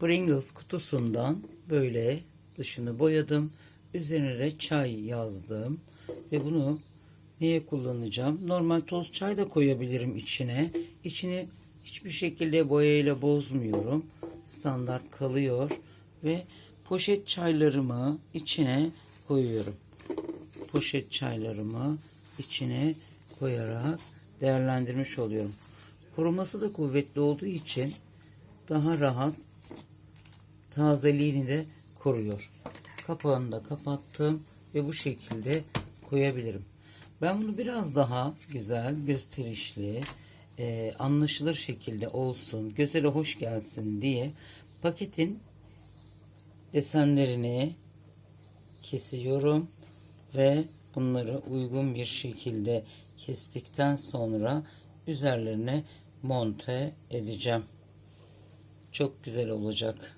Pringles kutusundan böyle dışını boyadım. Üzerine de çay yazdım. Ve bunu neye kullanacağım? Normal toz çay da koyabilirim içine. İçini hiçbir şekilde boyayla bozmuyorum. Standart kalıyor. Ve poşet çaylarımı içine koyuyorum. Poşet çaylarımı içine koyarak değerlendirmiş oluyorum. Koruması da kuvvetli olduğu için daha rahat tazeliğini de koruyor. Kapağını da kapattım ve bu şekilde koyabilirim. Ben bunu biraz daha güzel, gösterişli, e, anlaşılır şekilde olsun, göze de hoş gelsin diye paketin desenlerini kesiyorum ve bunları uygun bir şekilde kestikten sonra üzerlerine monte edeceğim. Çok güzel olacak.